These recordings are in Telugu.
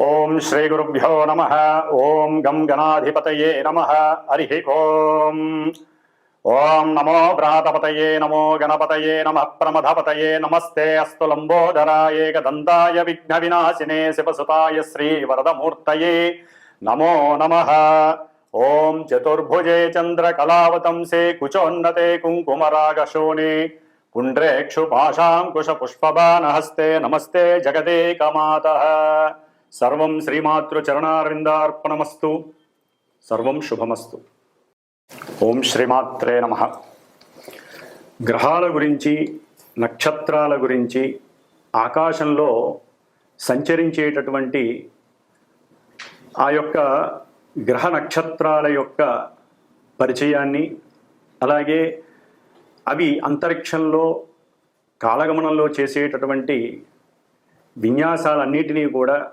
ఓం శ్రీ గురుభ్యో నమ ఓం గం గణాధిపతయే నమ హరి ఓం ఓం నమో భ్రాతపతయే నమో గణపతయే నమ ప్రమథపతయే నమస్తే అస్తు లంబోదరాయ గదందాయ విఘ్న వినాశినే శివసుతాయ శ్రీ వరదమూర్తయే నమో నమ ఓం చతుర్భుజే చంద్రకళావతంసే కుచోన్నతే కుంకుమరాగశోనే పుండ్రేక్షు పాశాంకుశ పుష్పబాణహస్తే నమస్తే జగదేకమాత సర్వం శ్రీమాతృచరణారిందార్పణమస్తు సర్వం శుభమస్తు. ఓం శ్రీమాత్రే నమ. గ్రహాల గురించి నక్షత్రాల గురించి ఆకాశంలో సంచరించేటటువంటి ఆ యొక్క గ్రహ నక్షత్రాల యొక్క పరిచయాన్ని అలాగే అవి అంతరిక్షంలో కాలగమనంలో చేసేటటువంటి విన్యాసాలన్నిటినీ కూడా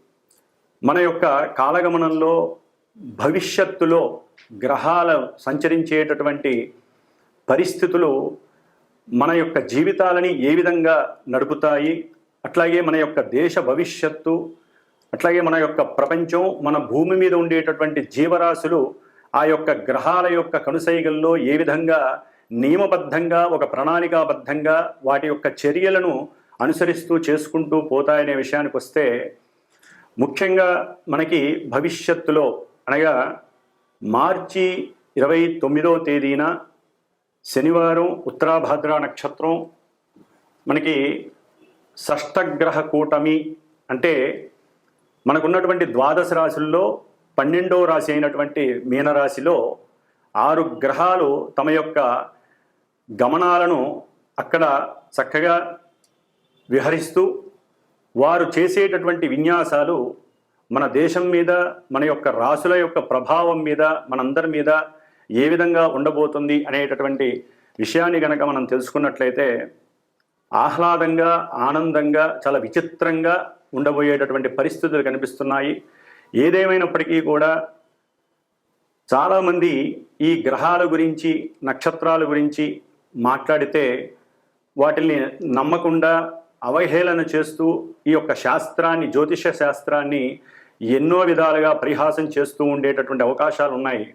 మన యొక్క కాలగమనంలో భవిష్యత్తులో గ్రహాలు సంచరించేటటువంటి పరిస్థితులు మన యొక్క జీవితాలని ఏ విధంగా నడుపుతాయి అట్లాగే మన యొక్క దేశ భవిష్యత్తు అట్లాగే మన యొక్క ప్రపంచం మన భూమి మీద ఉండేటటువంటి జీవరాశులు ఆ యొక్క గ్రహాల యొక్క కనుసైగల్లో ఏ విధంగా నియమబద్ధంగా ఒక ప్రణాళికాబద్ధంగా వాటి యొక్క చర్యలను అనుసరిస్తూ చేసుకుంటూ పోతాయనే విషయానికి వస్తే ముఖ్యంగా మనకి భవిష్యత్తులో అనగా మార్చి ఇరవై తొమ్మిదవ తేదీన శనివారం ఉత్తరాభాద్ర నక్షత్రం మనకి షష్టగ్రహ కూటమి అంటే మనకున్నటువంటి ద్వాదశ రాశుల్లో పన్నెండవ రాశి అయినటువంటి మీనరాశిలో ఆరు గ్రహాలు తమ యొక్క గమనాలను అక్కడ చక్కగా విహరిస్తూ వారు చేసేటటువంటి విన్యాసాలు మన దేశం మీద మన యొక్క రాసుల యొక్క ప్రభావం మీద మనందరి మీద ఏ విధంగా ఉండబోతుంది అనేటటువంటి విషయాన్ని గనక మనం తెలుసుకున్నట్లయితే ఆహ్లాదంగా ఆనందంగా చాలా విచిత్రంగా ఉండబోయేటటువంటి పరిస్థితులు కనిపిస్తున్నాయి. ఏదేమైనప్పటికీ కూడా చాలామంది ఈ గ్రహాల గురించి నక్షత్రాల గురించి మాట్లాడితే వాటిని నమ్మకుండా అవహేళన చేస్తూ ఈ యొక్క శాస్త్రాన్ని జ్యోతిష శాస్త్రాన్ని ఎన్నో విధాలుగా పరిహాసం చేస్తూ ఉండేటటువంటి అవకాశాలు ఉన్నాయి.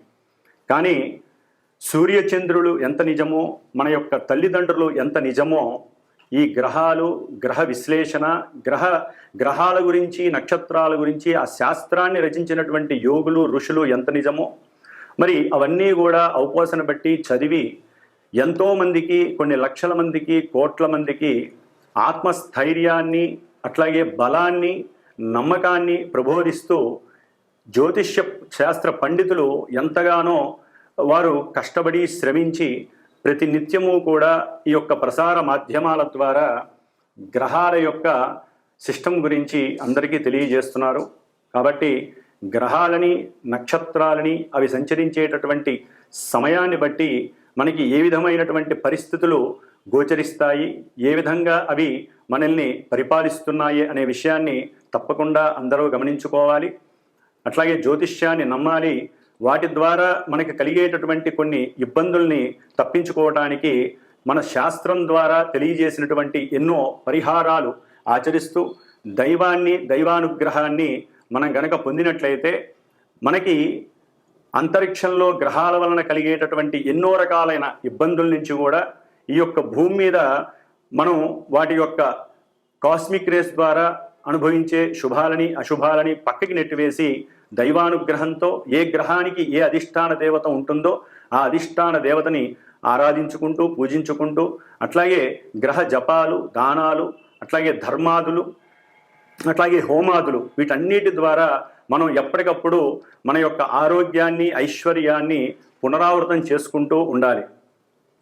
కానీ సూర్యచంద్రులు ఎంత నిజమో మన యొక్క తల్లిదండ్రులు ఎంత నిజమో ఈ గ్రహాలు గ్రహ విశ్లేషణ గ్రహ గ్రహాల గురించి నక్షత్రాల గురించి ఆ శాస్త్రాన్ని రచించినటువంటి యోగులు ఋషులు ఎంత నిజమో మరి అవన్నీ కూడా అవపోసన బట్టి చదివి ఎంతోమందికి కొన్ని లక్షల మందికి కోట్ల మందికి ఆత్మస్థైర్యాన్ని అట్లాగే బలాన్ని నమ్మకాన్ని ప్రబోధిస్తూ జ్యోతిష్య శాస్త్ర పండితులు ఎంతగానో వారు కష్టపడి శ్రమించి ప్రతి నిత్యము కూడా ఈ యొక్క ప్రసార మాధ్యమాల ద్వారా గ్రహాల యొక్క సిస్టమ్ గురించి అందరికీ తెలియజేస్తున్నారు. కాబట్టి గ్రహాలని నక్షత్రాలని అవి సంచరించేటటువంటి సమయాన్ని బట్టి మనకి ఏ విధమైనటువంటి పరిస్థితులు గోచరిస్తాయి. ఏ విధంగా అవి మనల్ని పరిపాలిస్తున్నాయి అనే విషయాన్ని తప్పకుండా అందరూ గమనించుకోవాలి. అట్లాగే జ్యోతిష్యాన్ని నమ్మాలి. వాటి ద్వారా మనకి కలిగేటటువంటి కొన్ని ఇబ్బందుల్ని తప్పించుకోవటానికి మన శాస్త్రం ద్వారా తెలియజేసినటువంటి ఎన్నో పరిహారాలు ఆచరిస్తూ దైవాన్ని దైవానుగ్రహాన్ని మనం గనక పొందినట్లయితే మనకి అంతరిక్షంలో గ్రహాల వలన కలిగేటటువంటి ఎన్నో రకాలైన ఇబ్బందుల నుంచి కూడా ఈ యొక్క భూమి మీద మనం వాటి యొక్క కాస్మిక్ రేస్ ద్వారా అనుభవించే శుభాలని అశుభాలని పక్కకి నెట్టివేసి దైవానుగ్రహంతో ఏ గ్రహానికి ఏ అధిష్టాన దేవత ఉంటుందో ఆ అధిష్టాన దేవతని ఆరాధించుకుంటూ పూజించుకుంటూ అట్లాగే గ్రహ జపాలు దానాలు అట్లాగే ధర్మాదులు అట్లాగే హోమాదులు వీటన్నిటి ద్వారా మనం ఎప్పటికప్పుడు మన యొక్క ఆరోగ్యాన్ని ఐశ్వర్యాన్ని పునరావృతం చేసుకుంటూ ఉండాలి.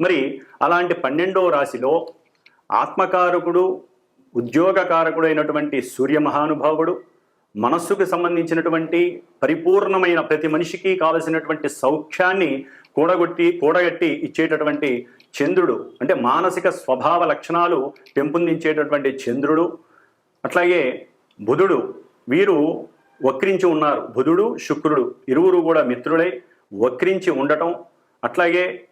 మరి అలాంటి పన్నెండవ రాశిలో ఆత్మకారకుడు ఉద్యోగకారకుడు అయినటువంటి సూర్య మహానుభావుడు మనస్సుకు సంబంధించినటువంటి పరిపూర్ణమైన ప్రతి మనిషికి కావలసినటువంటి సౌఖ్యాన్ని కూడగొట్టి కూడగట్టి ఇచ్చేటటువంటి చంద్రుడు. అంటే మానసిక స్వభావ లక్షణాలు పెంపొందించేటటువంటి చంద్రుడు. అట్లాగే బుధుడు. వీరు వక్రించి ఉన్నారు. బుధుడు శుక్రుడు. ఇరువురు కూడా మిత్రుడై వక్రించి ఉండటం. అట్లాగే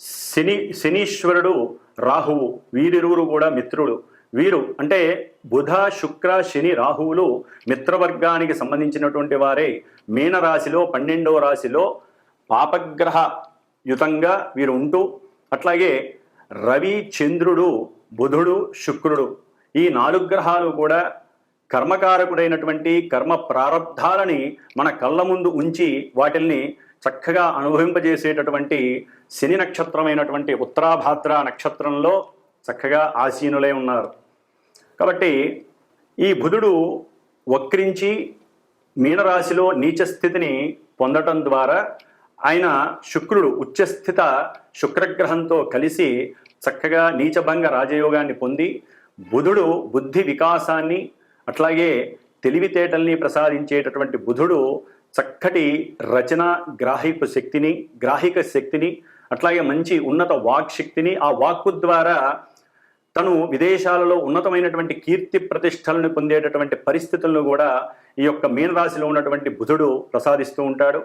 శని శనీశ్వరుడు రాహువు వీరిరువురు కూడా మిత్రుడు వీరు అంటే బుధ శుక్ర శని రాహువులు మిత్రవర్గానికి సంబంధించినటువంటి వారే. మీనరాశిలో పన్నెండవ రాశిలో పాపగ్రహ యుతంగా వీరు ఉంటూ అట్లాగే రవి చంద్రుడు బుధుడు శుక్రుడు ఈ నాలుగు గ్రహాలు కూడా కర్మకారకుడైనటువంటి కర్మ ప్రారంధాలని మన కళ్ళ ముందు ఉంచి వాటిల్ని చక్కగా అనుభవింపజేసేటటువంటి శని నక్షత్రమైనటువంటి ఉత్తరాభాద్ర నక్షత్రంలో చక్కగా ఆసీనులై ఉన్నారు. కాబట్టి ఈ బుధుడు వక్రించి మీనరాశిలో నీచ స్థితిని పొందటం ద్వారా ఆయన శుక్రుడు ఉచ్చస్థిత శుక్రగ్రహంతో కలిసి చక్కగా నీచభంగ రాజయోగాన్ని పొంది బుధుడు బుద్ధి వికాసాన్ని అట్లాగే తెలివితేటల్ని ప్రసాదించేటటువంటి బుధుడు చక్కటి రచన గ్రాహిక శక్తిని గ్రాహిక శక్తిని అట్లాగే మంచి ఉన్నత వాక్ శక్తిని ఆ వాక్కు ద్వారా తను విదేశాలలో ఉన్నతమైనటువంటి కీర్తి ప్రతిష్టలను పొందేటటువంటి పరిస్థితులను కూడా ఈ యొక్క మీనరాశిలో ఉన్నటువంటి బుధుడు ప్రసాదిస్తూ ఉంటాడు.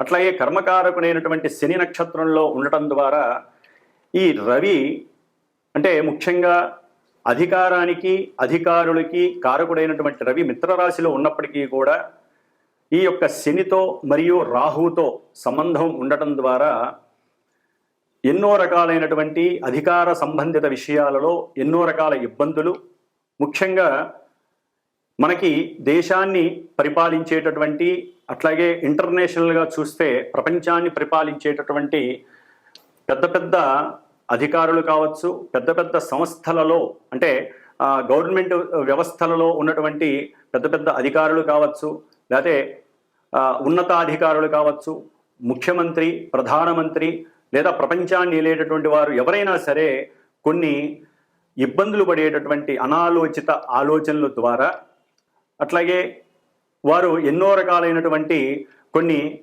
అట్లాగే కర్మకారకుడైనటువంటి శని నక్షత్రంలో ఉండటం ద్వారా ఈ రవి అంటే ముఖ్యంగా అధికారానికి అధికారులకి కారకుడైనటువంటి రవి మిత్రరాశిలో ఉన్నప్పటికీ కూడా ఈ యొక్క శనితో మరియు రాహుతో సంబంధం ఉండటం ద్వారా ఎన్నో రకాలైనటువంటి అధికార సంబంధిత విషయాలలో ఎన్నో రకాల ఇబ్బందులు ముఖ్యంగా మనకి దేశాన్ని పరిపాలించేటటువంటి అట్లాగే ఇంటర్నేషనల్గా చూస్తే ప్రపంచాన్ని పరిపాలించేటటువంటి పెద్ద పెద్ద అధికారులు కావచ్చు పెద్ద పెద్ద సంస్థలలో అంటే గవర్నమెంట్ వ్యవస్థలలో ఉన్నటువంటి పెద్ద పెద్ద అధికారులు కావచ్చు లేకపోతే ఉన్నతాధికారులు కావచ్చు ముఖ్యమంత్రి ప్రధానమంత్రి లేదా ప్రపంచాన్ని ఏలేటటువంటి వారు ఎవరైనా సరే కొన్ని ఇబ్బందులు పడేటటువంటి అనాలోచిత ఆలోచనల ద్వారా అట్లాగే వారు ఎన్నో రకాలైనటువంటి కొన్ని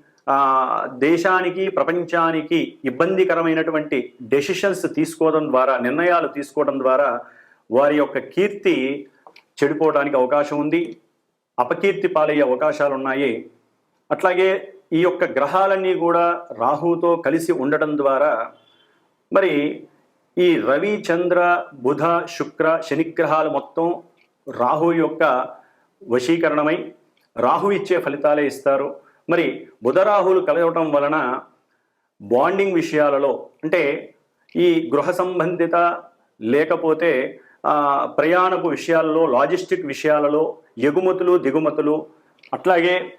దేశానికి ప్రపంచానికి ఇబ్బందికరమైనటువంటి డెసిషన్స్ తీసుకోవడం ద్వారా నిర్ణయాలు తీసుకోవడం ద్వారా వారి యొక్క కీర్తి చెడిపోవడానికి అవకాశం ఉంది. అపకీర్తి పాలయ్యే అవకాశాలు ఉన్నాయి అట్లాగే ఈ యొక్క గ్రహాలన్నీ కూడా రాహుతో కలిసి ఉండటం ద్వారా మరి ఈ రవి చంద్ర బుధ శుక్ర శనిగ్రహాలు మొత్తం రాహు యొక్క వశీకరణమై రాహు ఇచ్చే ఫలితాలే ఇస్తారు. మరి బుధ రాహులు కలవటం వలన బాండింగ్ విషయాలలో అంటే ఈ గృహ సంబంధిత లేకపోతే ప్రయాణపు విషయాలలో లాజిస్టిక్ విషయాలలో ఎగుమతులు దిగుమతులు అట్లాగే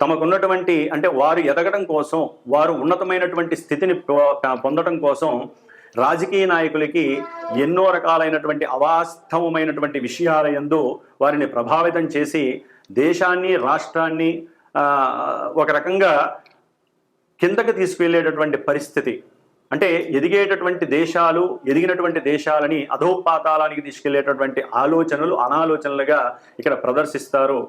తమకున్నటువంటి అంటే వారు ఎదగడం కోసం వారు ఉన్నతమైనటువంటి స్థితిని పొ- పొందడం కోసం రాజకీయ నాయకులకి ఎన్నో రకాలైనటువంటి అవాస్తవమైనటువంటి విషయాల యందు వారిని ప్రభావితం చేసి దేశాన్ని రాష్ట్రాన్ని ఒక రకంగా కిందకి తీసుకువెళ్ళేటటువంటి పరిస్థితి. అంటే ఎదిగేటటువంటి దేశాలు ఎదిగినటువంటి దేశాలని అధోపాతాలానికి తీసుకెళ్ళేటటువంటి ఆలోచనలు అనాలోచనలుగా ఇక్కడ ప్రదర్శిస్తారు.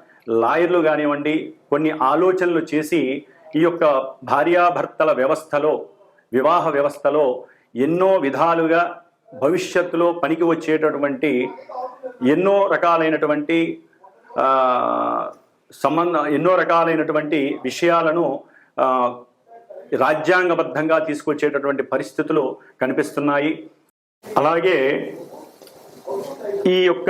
లాయర్లు కానివ్వండి కొన్ని ఆలోచనలు చేసి ఈ యొక్క భార్యాభర్తల వ్యవస్థలో వివాహ వ్యవస్థలో ఎన్నో విధాలుగా భవిష్యత్తులో పనికి వచ్చేటటువంటి ఎన్నో రకాలైనటువంటి సంబంధ ఎన్నో రకాలైనటువంటి విషయాలను రాజ్యాంగబద్ధంగా తీసుకొచ్చేటటువంటి పరిస్థితులు కనిపిస్తున్నాయి. అలాగే ఈ యొక్క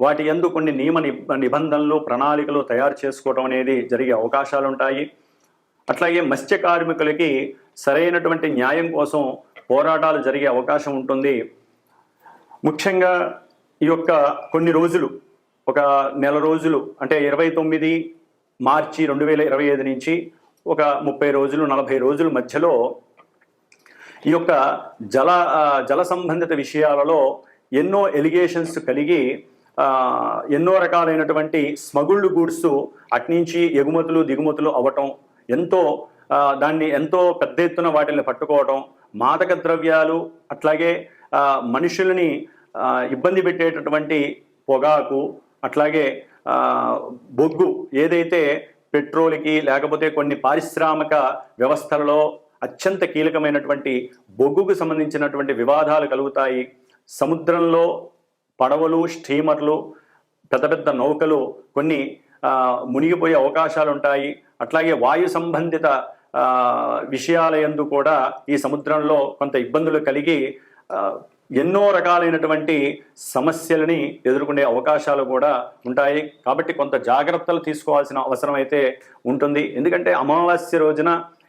వాటి యందు కొన్ని నియమ నిబంధనలు ప్రణాళికలు తయారు చేసుకోవడం అనేది జరిగే అవకాశాలు ఉంటాయి అట్లాగే మత్స్య కార్మికులకి సరైనటువంటి న్యాయం కోసం పోరాటాలు జరిగే అవకాశం ఉంటుంది. ముఖ్యంగా ఈ యొక్క కొన్ని రోజులు ఒక నెల రోజులు అంటే ఇరవై తొమ్మిది మార్చి రెండు వేల ఇరవై ఐదు నుంచి ఒక ముప్పై రోజులు నలభై రోజుల మధ్యలో ఈ యొక్క జల జల సంబంధిత విషయాలలో ఎన్నో ఎలిగేషన్స్ కలిగి ఎన్నో రకాలైనటువంటి స్మగుళ్ళు గూడ్స్ అట్నుంచి ఎగుమతులు దిగుమతులు అవ్వటం ఎంతో దాన్ని ఎంతో పెద్ద ఎత్తున వాటిని పట్టుకోవటం మాదక ద్రవ్యాలు అట్లాగే మనుషులని ఇబ్బంది పెట్టేటటువంటి పొగాకు అట్లాగే బొగ్గు ఏదైతే పెట్రోల్కి లేకపోతే కొన్ని పారిశ్రామిక వ్యవస్థలలో అత్యంత కీలకమైనటువంటి బొగ్గుకు సంబంధించినటువంటి వివాదాలు కలుగుతాయి సముద్రంలో పడవలు స్టీమర్లు పెద్ద పెద్ద నౌకలు కొన్ని మునిగిపోయే అవకాశాలు ఉంటాయి అట్లాగే వాయు సంబంధిత విషయాల ఎందు కూడా ఈ సముద్రంలో కొంత ఇబ్బందులు కలిగి ఎన్నో రకాలైనటువంటి సమస్యలని ఎదుర్కొనే అవకాశాలు కూడా ఉంటాయి. కాబట్టి కొంత జాగ్రత్తలు తీసుకోవాల్సిన అవసరం అయితే ఉంటుంది. ఎందుకంటే అమావాస్య రోజున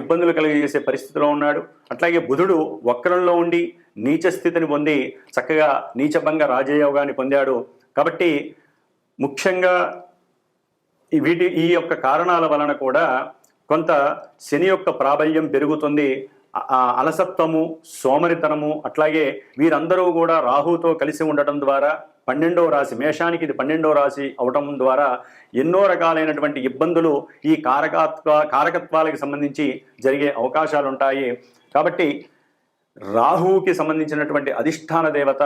ఇబ్బందులు కలిగజేసే పరిస్థితిలో ఉన్నాడు. అట్లాగే బుధుడు వక్రంలో ఉండి నీచ స్థితిని పొంది చక్కగా నీచభంగ రాజయోగాన్ని పొందాడు. కాబట్టి ముఖ్యంగా వీటి ఈ యొక్క కారణాల వలన కూడా కొంత శని యొక్క ప్రాబల్యం పెరుగుతుంది. అలసత్వము సోమరితనము అట్లాగే వీరందరూ కూడా రాహుతో కలిసి ఉండటం ద్వారా పన్నెండవ రాశి మేషానికి ఇది పన్నెండవ రాశి అవటం ద్వారా ఎన్నో రకాలైనటువంటి ఇబ్బందులు ఈ కారకత్వ కారకత్వాలకు సంబంధించి జరిగే అవకాశాలు ఉంటాయి కాబట్టి రాహువుకి సంబంధించినటువంటి అధిష్టాన దేవత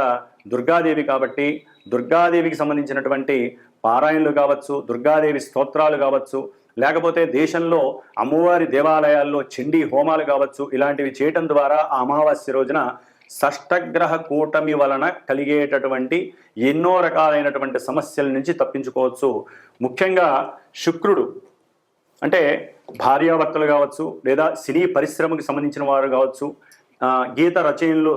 దుర్గాదేవి కాబట్టి దుర్గాదేవికి సంబంధించినటువంటి పారాయణలు కావచ్చు దుర్గాదేవి స్తోత్రాలు కావచ్చు లేకపోతే దేశంలో అమ్మవారి దేవాలయాల్లో చండీ హోమాలు కావచ్చు ఇలాంటివి చేయటం ద్వారా ఆ అమావాస్య రోజున షష్టగ్రహ కూటమి వలన కలిగేటటువంటి ఎన్నో రకాలైనటువంటి సమస్యల నుంచి తప్పించుకోవచ్చు. ముఖ్యంగా శుక్రుడు అంటే భార్యాభర్తలు కావచ్చు లేదా సినీ పరిశ్రమకు సంబంధించిన వారు కావచ్చు గీత రచయిలు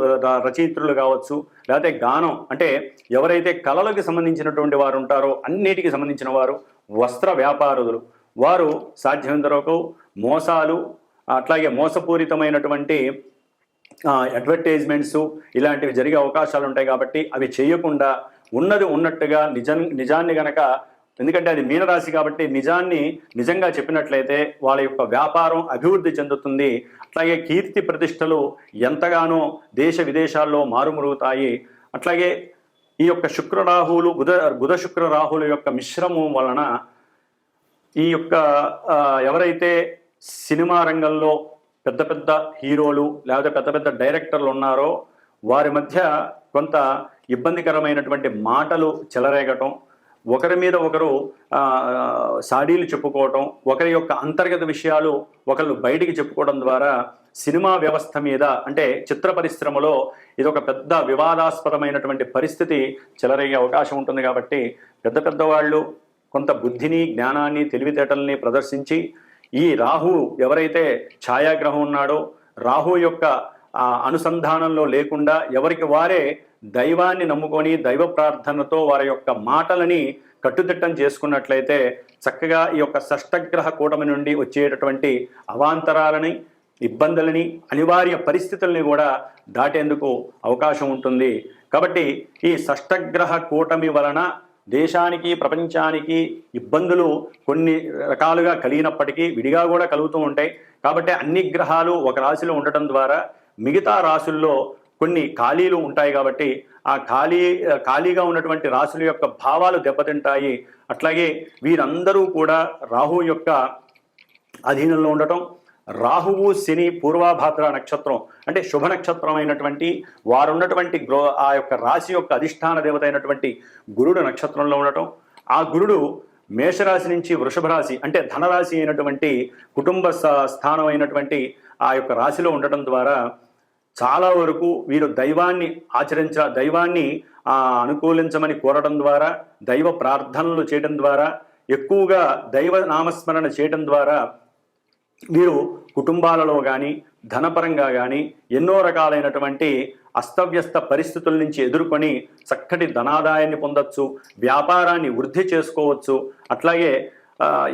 రచయిత్రులు కావచ్చు లేకపోతే గానం అంటే ఎవరైతే కళలకు సంబంధించినటువంటి వారు ఉంటారో అన్నిటికీ సంబంధించిన వారు వస్త్ర వ్యాపారులు వారు సాధ్యమైనంత వరకు మోసాలు అట్లాగే మోసపూరితమైనటువంటి అడ్వర్టైజ్మెంట్స్ ఇలాంటివి జరిగే అవకాశాలు ఉంటాయి కాబట్టి అవి చేయకుండా ఉన్నది ఉన్నట్టుగా నిజం నిజాన్ని గనక ఎందుకంటే అది మీనరాశి కాబట్టి నిజాన్ని నిజంగా చెప్పినట్లయితే వాళ్ళ యొక్క వ్యాపారం అభివృద్ధి చెందుతుంది. అట్లాగే కీర్తి ప్రతిష్టలు ఎంతగానో దేశ విదేశాల్లో మారుమరుగుతాయి. అట్లాగే ఈ యొక్క శుక్ర రాహువులు బుధ బుధ శుక్ర రాహుల యొక్క మిశ్రమం వలన ఈ యొక్క ఎవరైతే సినిమా రంగంలో పెద్ద పెద్ద హీరోలు లేకపోతే పెద్ద పెద్ద డైరెక్టర్లు ఉన్నారో వారి మధ్య కొంత ఇబ్బందికరమైనటువంటి మాటలు చెలరేగటం ఒకరి మీద ఒకరు సాడీలు చెప్పుకోవటం ఒకరి యొక్క అంతర్గత విషయాలు ఒకళ్ళు బయటికి చెప్పుకోవడం ద్వారా సినిమా వ్యవస్థ మీద అంటే చిత్ర పరిశ్రమలో ఇది ఒక పెద్ద వివాదాస్పదమైనటువంటి పరిస్థితి చెలరేగే అవకాశం ఉంటుంది కాబట్టి పెద్ద పెద్ద వాళ్ళు కొంత బుద్ధిని జ్ఞానాన్ని తెలివితేటల్ని ప్రదర్శించి ఈ రాహు ఎవరైతే ఛాయాగ్రహం ఉన్నాడో రాహు యొక్క ఆ, అనుసంధానంలో లేకుండా ఎవరికి వారే దైవాన్ని నమ్ముకొని దైవ ప్రార్థనతో వారి యొక్క మాటలని కట్టుదిట్టం చేసుకున్నట్లయితే చక్కగా ఈ యొక్క షష్టగ్రహ కూటమి నుండి వచ్చేటటువంటి అవాంతరాలని ఇబ్బందులని అనివార్య పరిస్థితుల్ని కూడా దాటేందుకు అవకాశం ఉంటుంది. కాబట్టి ఈ షష్టగ్రహ కూటమి వలన దేశానికి ప్రపంచానికి ఇబ్బందులు కొన్ని రకాలుగా కలిగినప్పటికీ విడిగా కూడా కలుగుతూ ఉంటాయి. కాబట్టి అన్ని గ్రహాలు ఒక రాశిలో ఉండటం ద్వారా మిగతా రాశుల్లో కొన్ని ఖాళీలు ఉంటాయి కాబట్టి ఆ ఖాళీ ఖాళీగా ఉన్నటువంటి రాశుల యొక్క భావాలు దెబ్బతింటాయి. అట్లాగే వీరందరూ కూడా రాహు యొక్క అధీనంలో ఉండటం రాహువు శని పూర్వాభాద్ర నక్షత్రం అంటే శుభ నక్షత్రం అయినటువంటి వారు ఉన్నటువంటి గ్రో ఆ యొక్క రాశి యొక్క అధిష్టాన దేవత అయినటువంటి గురుడు నక్షత్రంలో ఉండటం. ఆ గురుడు మేషరాశి నుంచి వృషభ రాశి అంటే ధనరాశి అయినటువంటి కుటుంబ స్థానం అయినటువంటి ఆ యొక్క రాశిలో ఉండటం ద్వారా చాలా వరకు వీరు దైవాన్ని ఆచరించ దైవాన్ని అనుకూలించమని కోరడం ద్వారా దైవ ప్రార్థనలు చేయడం ద్వారా ఎక్కువగా దైవ నామస్మరణ చేయడం ద్వారా వీరు కుటుంబాలలో కానీ ధనపరంగా కానీ ఎన్నో రకాలైనటువంటి అస్తవ్యస్త పరిస్థితుల నుంచి ఎదుర్కొని చక్కటి ధనాదాయాన్ని పొందొచ్చు వ్యాపారాన్ని వృద్ధి చేసుకోవచ్చు. అట్లాగే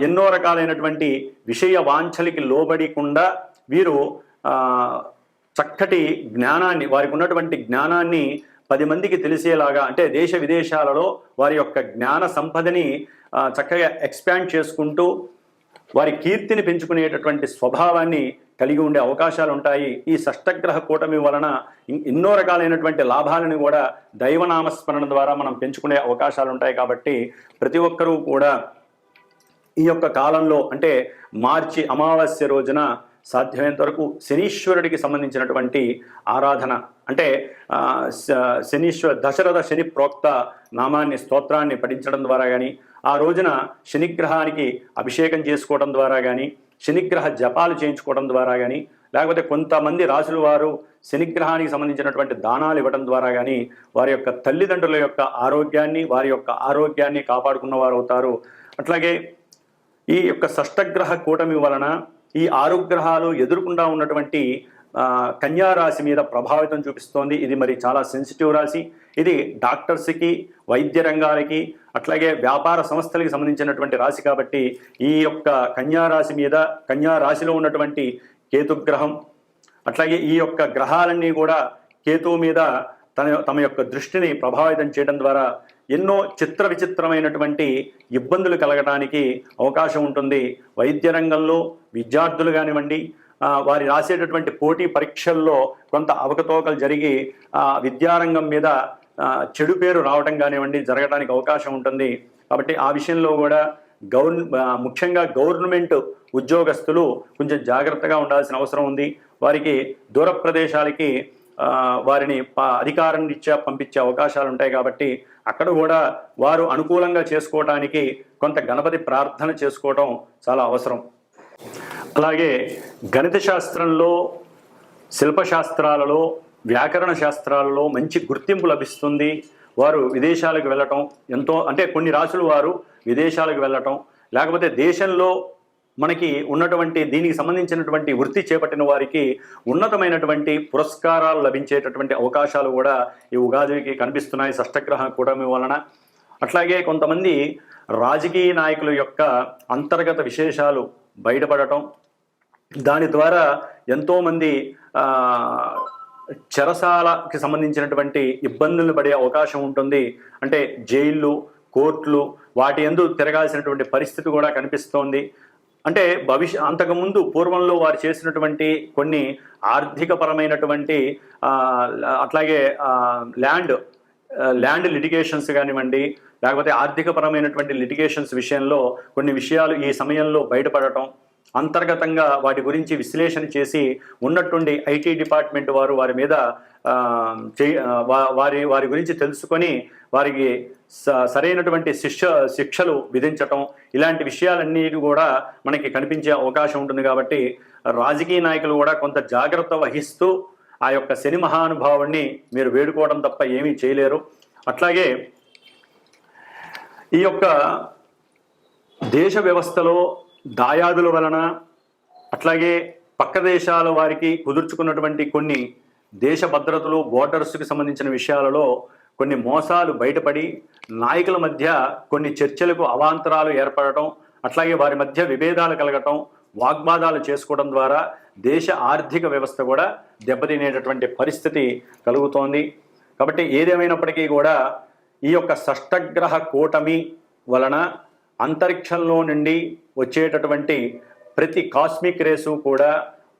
ఎన్నో రకాలైనటువంటి విషయ వాంఛలకి లోబడికుండా వీరు చక్కటి జ్ఞానాన్ని వారికి ఉన్నటువంటి జ్ఞానాన్ని పది మందికి తెలిసేలాగా అంటే దేశ విదేశాలలో వారి యొక్క జ్ఞాన సంపదని చక్కగా ఎక్స్పాండ్ చేసుకుంటూ వారి కీర్తిని పెంచుకునేటటువంటి స్వభావాన్ని కలిగి ఉండే అవకాశాలు ఉంటాయి ఈ షష్టగ్రహ కూటమి వలన ఎన్నో రకాలైనటువంటి లాభాలను కూడా దైవనామస్మరణ ద్వారా మనం పెంచుకునే అవకాశాలు ఉంటాయి కాబట్టి ప్రతి ఒక్కరూ కూడా ఈ యొక్క కాలంలో అంటే మార్చి అమావాస్య రోజున సాధ్యమైనంత వరకు శనీశ్వరుడికి సంబంధించినటువంటి ఆరాధన అంటే శ- శనీశ్వర దశరథ శని ప్రోక్త నామాన్ని స్తోత్రాన్ని పఠించడం ద్వారా కానీ ఆ రోజున శనిగ్రహానికి అభిషేకం చేసుకోవడం ద్వారా కానీ శనిగ్రహ జపాలు చేయించుకోవడం ద్వారా కానీ లేకపోతే కొంతమంది రాసుల వారు శనిగ్రహానికి సంబంధించినటువంటి దానాలు ఇవ్వడం ద్వారా కానీ వారి యొక్క తల్లిదండ్రుల యొక్క ఆరోగ్యాన్ని వారి యొక్క ఆరోగ్యాన్ని కాపాడుకున్న వారు అవుతారు. అట్లాగే ఈ యొక్క షష్టగ్రహ కూటమి వలన ఈ ఆరు గ్రహాలు ఎదుర్కొండా ఉన్నటువంటి కన్యా రాశి మీద ప్రభావితం చూపిస్తోంది. ఇది మరి చాలా సెన్సిటివ్ రాశి. ఇది డాక్టర్స్కి వైద్య రంగాలకి అట్లాగే వ్యాపార సంస్థలకి సంబంధించినటువంటి రాశి కాబట్టి ఈ యొక్క కన్యా రాశి మీద కన్యా రాశిలో ఉన్నటువంటి కేతుగ్రహం అట్లాగే ఈ యొక్క గ్రహాలన్నీ కూడా కేతువు మీద తన తమ యొక్క దృష్టిని ప్రభావితం చేయడం ద్వారా ఎన్నో చిత్ర విచిత్రమైనటువంటి ఇబ్బందులు కలగడానికి అవకాశం ఉంటుంది. వైద్య రంగంలో విద్యార్థులు కానివ్వండి వారి రాసేటటువంటి పోటీ పరీక్షల్లో కొంత అవకతవకలు జరిగి విద్యారంగం మీద చెడు పేరు రావడం కానివ్వండి జరగడానికి అవకాశం ఉంటుంది. కాబట్టి ఆ విషయంలో కూడా గవర్న ముఖ్యంగా గవర్నమెంట్ ఉద్యోగస్తులు కొంచెం జాగ్రత్తగా ఉండాల్సిన అవసరం ఉంది. వారికి దూర ప్రదేశాలకి వారిని ప- అధికారం రీత్యా పంపించే అవకాశాలు ఉంటాయి కాబట్టి అక్కడ కూడా వారు అనుకూలంగా చేసుకోవటానికి కొంత గణపతి ప్రార్థన చేసుకోవటం చాలా అవసరం. అలాగే గణిత శాస్త్రంలో శిల్పశాస్త్రాలలో వ్యాకరణ శాస్త్రాలలో మంచి గుర్తింపు లభిస్తుంది. వారు విదేశాలకు వెళ్ళటం ఎంతో అంటే కొన్ని రాసులు వారు విదేశాలకు వెళ్ళటం లేకపోతే దేశంలో మనకి ఉన్నటువంటి దీనికి సంబంధించినటువంటి వృత్తి చేపట్టిన వారికి ఉన్నతమైనటువంటి పురస్కారాలు లభించేటటువంటి అవకాశాలు కూడా ఈ ఉగాదికి కనిపిస్తున్నాయి షష్టగ్రహ కూటమి వలన. అట్లాగే కొంతమంది రాజకీయ నాయకుల యొక్క అంతర్గత విశేషాలు బయటపడటం దాని ద్వారా ఎంతోమంది చెరసాలకి సంబంధించినటువంటి ఇబ్బందులు పడే అవకాశం ఉంటుంది. అంటే జైళ్ళు కోర్టులు వాటి ఎందు తిరగాల్సినటువంటి పరిస్థితి కూడా కనిపిస్తోంది. అంటే భవిష్య అంతకుముందు పూర్వంలో వారు చేసినటువంటి కొన్ని ఆర్థికపరమైనటువంటి అట్లాగే ల్యాండ్ ల్యాండ్ లిటిగేషన్స్ కానివ్వండి లేకపోతే ఆర్థికపరమైనటువంటి లిటిగేషన్స్ విషయంలో కొన్ని విషయాలు ఈ సమయంలో బయటపడటం అంతర్గతంగా వాటి గురించి విశ్లేషణ చేసి ఉన్నట్టుండి ఐటీ డిపార్ట్మెంట్ వారు వారి మీద వారి వారి గురించి తెలుసుకొని వారికి స- సరైనటువంటి శిక్ష శిక్షలు విధించటం ఇలాంటి విషయాలన్నీ కూడా మనకి కనిపించే అవకాశం ఉంటుంది కాబట్టి రాజకీయ నాయకులు కూడా కొంత జాగ్రత్త వహిస్తూ ఆ యొక్క శని మహానుభావుణ్ణి మీరు వేడుకోవడం తప్ప ఏమీ చేయలేరు. అట్లాగే ఈ యొక్క దేశ వ్యవస్థలో దాయాదుల వలన అట్లాగే పక్క దేశాల వారికి కుదుర్చుకున్నటువంటి కొన్ని దేశ భద్రతలు బోర్డర్స్కి సంబంధించిన విషయాలలో కొన్ని మోసాలు బయటపడి నాయకుల మధ్య కొన్ని చర్చలకు అవాంతరాలు ఏర్పడటం అట్లాగే వారి మధ్య విభేదాలు కలగటం వాగ్వాదాలు చేసుకోవడం ద్వారా దేశ ఆర్థిక వ్యవస్థ కూడా దెబ్బతినేటటువంటి పరిస్థితి కలుగుతోంది. కాబట్టి ఏదేమైనప్పటికీ కూడా ఈ యొక్క షష్టగ్రహ కూటమి వలన అంతరిక్షంలో నుండి వచ్చేటటువంటి ప్రతి కాస్మిక్ రేసు కూడా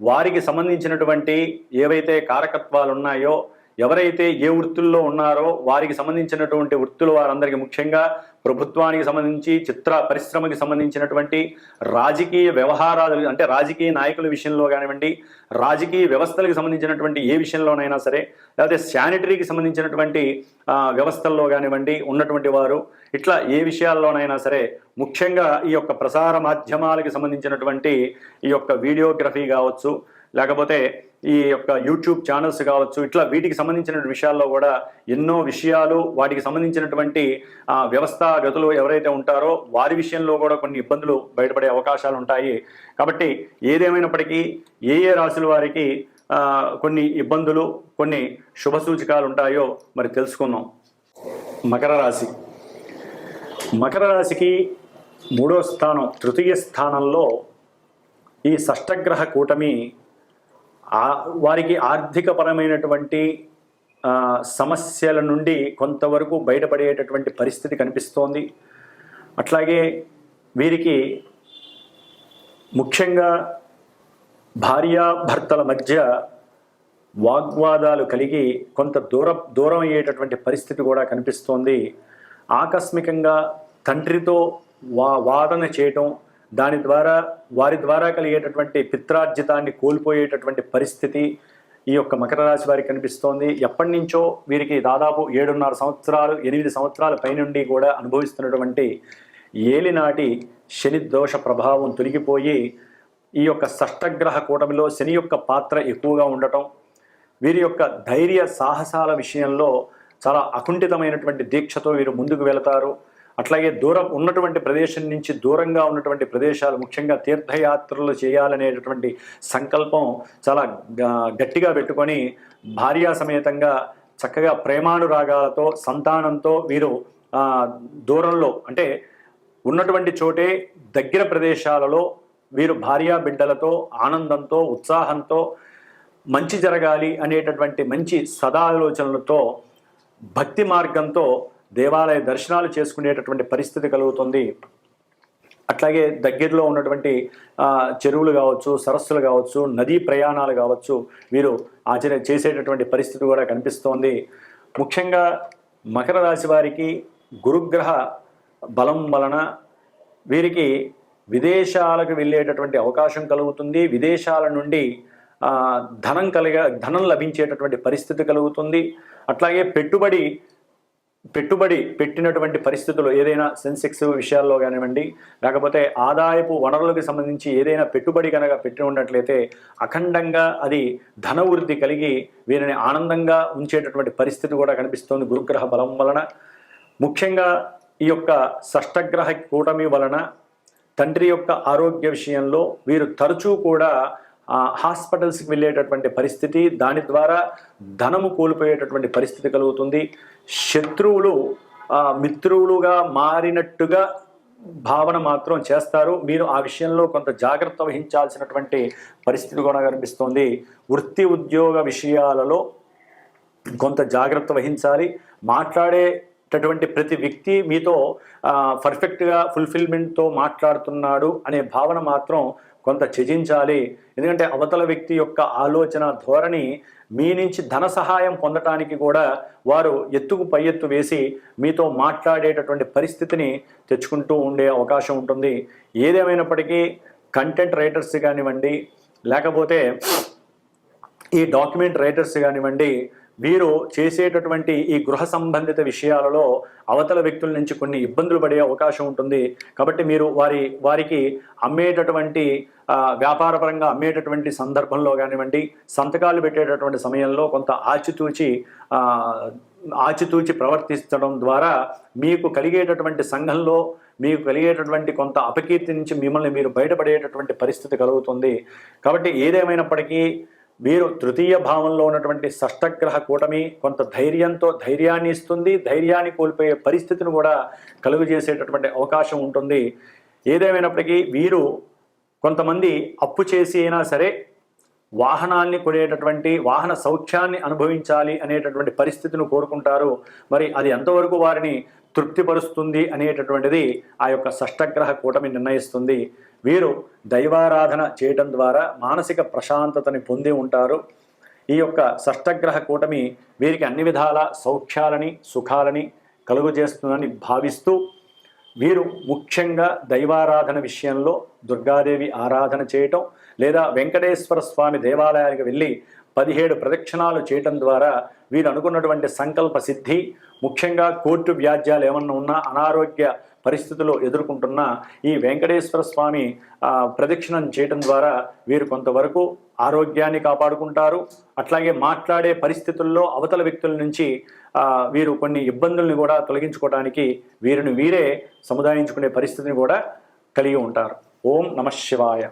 వారికి సంబంధించినటువంటి ఏవైతే కారకత్వాలు ఉన్నాయో ఎవరైతే ఏ వృత్తుల్లో ఉన్నారో వారికి సంబంధించినటువంటి వృత్తులు వారందరికీ ముఖ్యంగా ప్రభుత్వానికి సంబంధించి చిత్ర పరిశ్రమకి సంబంధించినటువంటి రాజకీయ వ్యవహారాలు అంటే రాజకీయ నాయకుల విషయంలో కానివ్వండి రాజకీయ వ్యవస్థలకు సంబంధించినటువంటి ఏ విషయంలోనైనా సరే లేకపోతే శానిటరీకి సంబంధించినటువంటి వ్యవస్థల్లో కానివ్వండి ఉన్నటువంటి వారు ఇట్లా ఏ విషయాల్లోనైనా సరే ముఖ్యంగా ఈ యొక్క ప్రసార మాధ్యమాలకి సంబంధించినటువంటి ఈ యొక్క వీడియోగ్రఫీ కావచ్చు లేకపోతే ఈ యొక్క యూట్యూబ్ ఛానల్స్ కావచ్చు ఇట్లా వీటికి సంబంధించిన విషయాల్లో కూడా ఎన్నో విషయాలు వాటికి సంబంధించినటువంటి ఆ, వ్యవస్థాగతులు ఎవరైతే ఉంటారో వారి విషయంలో కూడా కొన్ని ఇబ్బందులు బయటపడే అవకాశాలు ఉంటాయి. కాబట్టి ఏదేమైనప్పటికీ ఏ ఏ రాశుల వారికి కొన్ని ఇబ్బందులు కొన్ని శుభ సూచకాలు ఉంటాయో మరి తెలుసుకుందాం. మకర రాశి. మకర రాశికి మూడో స్థానం తృతీయ స్థానంలో ఈ షష్టగ్రహ కూటమి వారికి ఆర్థికపరమైనటువంటి సమస్యల నుండి కొంతవరకు బయటపడేటటువంటి పరిస్థితి కనిపిస్తోంది. అట్లాగే వీరికి ముఖ్యంగా భార్యాభర్తల మధ్య వాగ్వాదాలు కలిగి కొంత దూర దూరం అయ్యేటటువంటి పరిస్థితి కూడా కనిపిస్తోంది. ఆకస్మికంగా తండ్రితో వా వాదన చేయటం దాని ద్వారా వారి ద్వారా కలిగేటటువంటి పిత్రార్జితాన్ని కోల్పోయేటటువంటి పరిస్థితి ఈ యొక్క మకర రాశి వారికి కనిపిస్తోంది. ఎప్పటి నుంచో వీరికి దాదాపు ఏడున్నర సంవత్సరాలు ఎనిమిది సంవత్సరాల పైనుండి కూడా అనుభవిస్తున్నటువంటి ఏలినాటి శని దోష ప్రభావం తొలగిపోయి ఈ యొక్క షష్టగ్రహ కూటమిలో శని యొక్క పాత్ర ఎక్కువగా ఉండటం వీరి యొక్క ధైర్య సాహసాల విషయంలో చాలా అకుంఠితమైనటువంటి దీక్షతో వీరు ముందుకు వెళతారు. అట్లాగే దూరం ఉన్నటువంటి ప్రదేశం నుంచి దూరంగా ఉన్నటువంటి ప్రదేశాలు ముఖ్యంగా తీర్థయాత్రలు చేయాలనేటటువంటి సంకల్పం చాలా గ- గట్టిగా పెట్టుకొని భార్యా సమేతంగా చక్కగా ప్రేమానురాగాలతో సంతానంతో వీరు దూరంలో అంటే ఉన్నటువంటి చోటే దగ్గర ప్రదేశాలలో వీరు భార్యా బిడ్డలతో ఆనందంతో ఉత్సాహంతో మంచి జరగాలి అనేటటువంటి మంచి సదాలోచనలతో భక్తి మార్గంతో దేవాలయ దర్శనాలు చేసుకునేటటువంటి పరిస్థితి కలుగుతుంది. అట్లాగే దగ్గరలో ఉన్నటువంటి చెరువులు కావచ్చు సరస్సులు కావచ్చు నదీ ప్రయాణాలు కావచ్చు వీరు ఆచరణ చేసేటటువంటి పరిస్థితి కూడా కనిపిస్తోంది. ముఖ్యంగా మకర రాశి వారికి గురుగ్రహ బలం వలన వీరికి విదేశాలకు వెళ్ళేటటువంటి అవకాశం కలుగుతుంది. విదేశాల నుండి ధనం కలిగ ధనం లభించేటటువంటి పరిస్థితి కలుగుతుంది. అట్లాగే పెట్టుబడి పెట్టుబడి పెట్టినటువంటి పరిస్థితులు ఏదైనా సెన్సెక్స్ విషయాల్లో కానివ్వండి లేకపోతే ఆదాయపు వనరులకు సంబంధించి ఏదైనా పెట్టుబడి కనుక పెట్టి ఉన్నట్లయితే అఖండంగా అది ధన వృద్ధి కలిగి వీరిని ఆనందంగా ఉంచేటటువంటి పరిస్థితి కూడా కనిపిస్తోంది గురుగ్రహ బలం వలన. ముఖ్యంగా ఈ యొక్క షష్టగ్రహ కూటమి వలన తండ్రి యొక్క ఆరోగ్య విషయంలో వీరు తరచూ కూడా హాస్పిటల్స్కి వెళ్ళేటటువంటి పరిస్థితి దాని ద్వారా ధనము కోల్పోయేటటువంటి పరిస్థితి కలుగుతుంది. శత్రువులు మిత్రువులుగా మారినట్టుగా భావన మాత్రం చేస్తారు. మీరు ఆ విషయంలో కొంత జాగ్రత్త వహించాల్సినటువంటి పరిస్థితి కూడా కనిపిస్తోంది. వృత్తి ఉద్యోగ విషయాలలో కొంత జాగ్రత్త వహించాలి. మాట్లాడేటటువంటి ప్రతి వ్యక్తి మీతో పర్ఫెక్ట్గా ఫుల్ఫిల్మెంట్తో మాట్లాడుతున్నాడు అనే భావన మాత్రం కొంత త్యజించాలి. ఎందుకంటే అవతల వ్యక్తి యొక్క ఆలోచన ధోరణి మీ నుంచి ధన సహాయం పొందటానికి కూడా వారు ఎత్తుకు పై ఎత్తు వేసి మీతో మాట్లాడేటటువంటి పరిస్థితిని తెచ్చుకుంటూ ఉండే అవకాశం ఉంటుంది. ఏదేమైనప్పటికీ కంటెంట్ రైటర్స్ కానివ్వండి లేకపోతే ఈ డాక్యుమెంట్ రైటర్స్ కానివ్వండి వీరు చేసేటటువంటి ఈ గృహ సంబంధిత విషయాలలో అవతల వ్యక్తుల నుంచి కొన్ని ఇబ్బందులు పడే అవకాశం ఉంటుంది. కాబట్టి మీరు వారి వారికి అమ్మేటటువంటి వ్యాపారపరంగా అమ్మేటటువంటి సందర్భంలో కానివ్వండి సంతకాలు పెట్టేటటువంటి సమయంలో కొంత ఆచితూచి ఆచితూచి ప్రవర్తించడం ద్వారా మీకు కలిగేటటువంటి సంఘంలో మీకు కలిగేటటువంటి కొంత అపకీర్తి నుంచి మిమ్మల్ని మీరు బయటపడేటటువంటి పరిస్థితి కలుగుతుంది. కాబట్టి ఏదేమైనప్పటికీ వీరు తృతీయ భావంలో ఉన్నటువంటి షష్టగ్రహ కూటమి కొంత ధైర్యంతో ధైర్యాన్ని ఇస్తుంది ధైర్యాన్ని కోల్పోయే పరిస్థితిని కూడా కలుగు చేసేటటువంటి అవకాశం ఉంటుంది. ఏదేమైనప్పటికీ వీరు కొంతమంది అప్పు చేసి అయినా సరే వాహనాన్ని కొనేటటువంటి వాహన సౌఖ్యాన్ని అనుభవించాలి అనేటటువంటి పరిస్థితిని కోరుకుంటారు. మరి అది ఎంతవరకు వారిని తృప్తిపరుస్తుంది అనేటటువంటిది ఆ యొక్క షష్టగ్రహ కూటమి నిర్ణయిస్తుంది. వీరు దైవారాధన చేయటం ద్వారా మానసిక ప్రశాంతతని పొంది ఉంటారు. ఈ యొక్క షష్టగ్రహ కూటమి వీరికి అన్ని విధాల సౌఖ్యాలని సుఖాలని కలుగజేస్తుందని భావిస్తూ వీరు ముఖ్యంగా దైవారాధన విషయంలో దుర్గాదేవి ఆరాధన చేయటం లేదా వెంకటేశ్వర స్వామి దేవాలయానికి వెళ్ళి పదిహేడు ప్రదక్షిణాలు చేయటం ద్వారా వీరు అనుకున్నటువంటి సంకల్ప సిద్ధి ముఖ్యంగా కోర్టు వ్యాజ్యాలు ఏమన్నా ఉన్నా అనారోగ్య పరిస్థితులు ఎదుర్కొంటున్న ఈ వెంకటేశ్వర స్వామి ప్రదక్షిణం చేయటం ద్వారా వీరు కొంతవరకు ఆరోగ్యాన్ని కాపాడుకుంటారు. అట్లాగే మాట్లాడే పరిస్థితుల్లో అవతల వ్యక్తుల నుంచి వీరు కొన్ని ఇబ్బందుల్ని కూడా తొలగించుకోవడానికి వీరిని వీరే సముదాయించుకునే పరిస్థితిని కూడా కలిగి ఉంటారు. ఓం నమ శివాయ.